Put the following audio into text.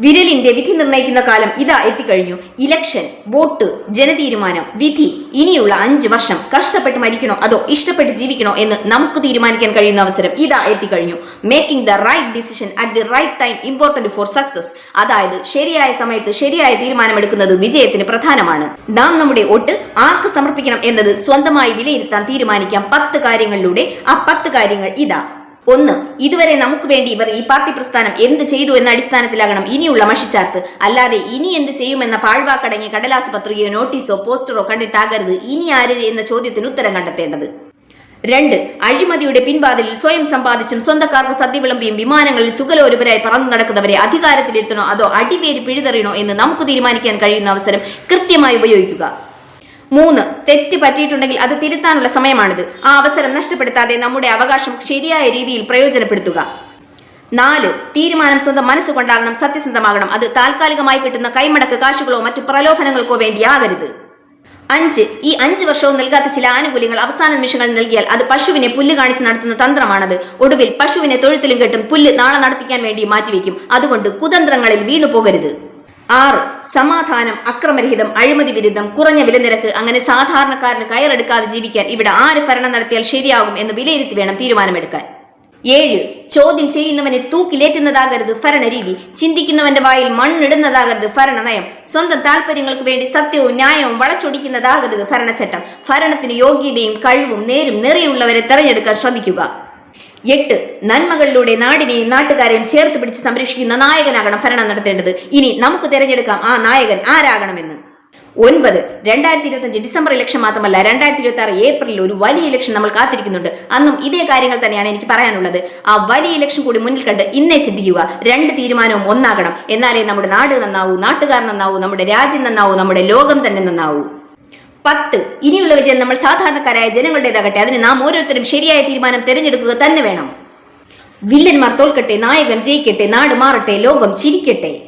വിരലിന്റെ വിധി നിർണയിക്കുന്ന കാലം ഇതാ എത്തിക്കഴിഞ്ഞു. ഇലക്ഷൻ വോട്ട് ജനതീരുമാനം വിധി. ഇനിയുള്ള അഞ്ച് വർഷം കഷ്ടപ്പെട്ട് മരിക്കണോ? അതോ ഇഷ്ടപ്പെട്ട് ജീവിക്കണോ എന്ന് നമുക്ക് തീരുമാനിക്കാൻ കഴിയുന്ന അവസരം ഇതാ എത്തിക്കഴിഞ്ഞു. Making the right decision at the right time important for success അതായത് ശരിയായ സമയത്ത് ശരിയായ തീരുമാനമെടുക്കുന്നത് വിജയത്തിന് പ്രധാനമാണ്. നാം നമ്മുടെ വോട്ട് ആർക്ക് സമർപ്പിക്കണം എന്നത് സ്വന്തമായി വിലയിരുത്താൻ തീരുമാനിക്കാം. പത്ത് കാര്യങ്ങളിലൂടെ ആ പത്ത് കാര്യങ്ങൾ ഇതാ. ഒന്ന് ഇതുവരെ നമുക്ക് വേണ്ടി ഇവർ ഈ പാർട്ടി പ്രസ്ഥാനം എന്ത് ചെയ്തു എന്ന അടിസ്ഥാനത്തിലാകണം ഇനിയുള്ള മഷിച്ചാർത്ത്. അല്ലാതെ ഇനി എന്ത് ചെയ്യുമെന്ന പാഴ്വാക്കടങ്ങിയ കടലാസ് പത്രികയോ നോട്ടീസോ പോസ്റ്ററോ കണ്ടിട്ടാകരുത്. ഇനി ആര് എന്ന ചോദ്യത്തിന് ഉത്തരം കണ്ടെത്തേണ്ടത്? രണ്ട് അഴിമതിയുടെ പിൻവാതിലിൽ സ്വയം സമ്പാദിച്ചും സ്വന്തക്കാർക്ക് സദ്യ വിളമ്പിയും വിമാനങ്ങളിൽ സുഖലോലുപരായി പറന്നു നടക്കുന്നവരെ അധികാരത്തിലിരുത്തണോ അതോ അടിവേര് പിഴുതെറിയണോ എന്ന് നമുക്ക് തീരുമാനിക്കാൻ കഴിയുന്ന അവസരം കൃത്യമായി ഉപയോഗിക്കുക. മൂന്ന് തെറ്റ് പറ്റിയിട്ടുണ്ടെങ്കിൽ അത് തിരുത്താനുള്ള സമയമാണിത്. ആ അവസരം നഷ്ടപ്പെടുത്താതെ നമ്മുടെ അവകാശം ശരിയായ രീതിയിൽ പ്രയോജനപ്പെടുത്തുക. നാല് തീരുമാനം സ്വന്തം മനസ്സുകൊണ്ടാകണം സത്യസന്ധമാകണം. അത് താൽക്കാലികമായി കിട്ടുന്ന കൈമടക്ക് കാശുകളോ മറ്റു പ്രലോഭനങ്ങൾക്കോ വേണ്ടിയാകരുത്. അഞ്ച് ഈ അഞ്ച് വർഷവും നൽകാത്ത ചില ആനുകൂല്യങ്ങൾ അവസാന നിമിഷങ്ങളിൽ നൽകിയാൽ അത് പശുവിനെ പുല്ല് കാണിച്ച് നടത്തുന്ന തന്ത്രമാണത്. ഒടുവിൽ പശുവിനെ തൊഴുത്തിലും കെട്ടും പുല്ല് നാളെ നടത്തിക്കാൻ വേണ്ടി മാറ്റിവെക്കും. അതുകൊണ്ട് കുതന്ത്രങ്ങളിൽ വീണു പോകരുത് ആറ് സമാധാനം അക്രമരഹിതം അഴിമതി വിരുദ്ധം കുറഞ്ഞ വില നിരക്ക് അങ്ങനെ സാധാരണക്കാരന് കയറെടുക്കാതെ ജീവിക്കാൻ ഇവിടെ ആര് ഭരണം നടത്തിയാൽ ശരിയാകും എന്ന് വിലയിരുത്തി വേണം തീരുമാനമെടുക്കാൻ. ഏഴ് ചോദ്യം ചെയ്യുന്നവനെ തൂക്കിലേറ്റുന്നതാകരുത് ഭരണരീതി ചിന്തിക്കുന്നവന്റെ വായിൽ മണ്ണിടുന്നതാകരുത് ഭരണനയം സ്വന്തം താല്പര്യങ്ങൾക്ക് വേണ്ടി സത്യവും ന്യായവും വളച്ചൊടിക്കുന്നതാകരുത് ഭരണച്ചട്ടം ഭരണത്തിന് യോഗ്യതയും കഴിവും നേരും നിറയുള്ളവരെ തെരഞ്ഞെടുക്കാൻ ശ്രദ്ധിക്കുക. എട്ട് നന്മകളിലൂടെ നാടിനെയും നാട്ടുകാരെയും ചേർത്ത് പിടിച്ച് സംരക്ഷിക്കുന്ന നായകനാകണം ഭരണം നടത്തേണ്ടത്. ഇനി നമുക്ക് തിരഞ്ഞെടുക്കാം ആ നായകൻ ആരാകണമെന്ന്. ഒൻപത് രണ്ടായിരത്തി ഇരുപത്തഞ്ച് ഡിസംബർ ഇലക്ഷൻ മാത്രമല്ല രണ്ടായിരത്തി ഇരുപത്തി ആറ് ഏപ്രിലിൽ ഒരു വലിയ ഇലക്ഷൻ നമ്മൾ കാത്തിരിക്കുന്നുണ്ട്. അന്നും ഇതേ കാര്യങ്ങൾ തന്നെയാണ് എനിക്ക് പറയാനുള്ളത്. ആ വലിയ ഇലക്ഷൻ കൂടി മുന്നിൽ കണ്ട് ഇന്നേ ചിന്തിക്കുക. രണ്ട് തീരുമാനവും ഒന്നാകണം. എന്നാലേ നമ്മുടെ നാട് നന്നാവൂ നാട്ടുകാർ നന്നാവൂ നമ്മുടെ രാജ്യം നന്നാവൂ നമ്മുടെ ലോകം തന്നെ നന്നാവൂ. പത്ത്. ഇനിയുള്ള വിജയം നമ്മൾ സാധാരണക്കാരായ ജനങ്ങളുടേതാകട്ടെ. അതിന് നാം ഓരോരുത്തരും ശരിയായ തീരുമാനം തിരഞ്ഞെടുക്കുക തന്നെ വേണം. വില്ലന്മാർ തോൽക്കട്ടെ നായകൻ ജയിക്കട്ടെ നാട് മാറട്ടെ ലോകം ചിരിക്കട്ടെ.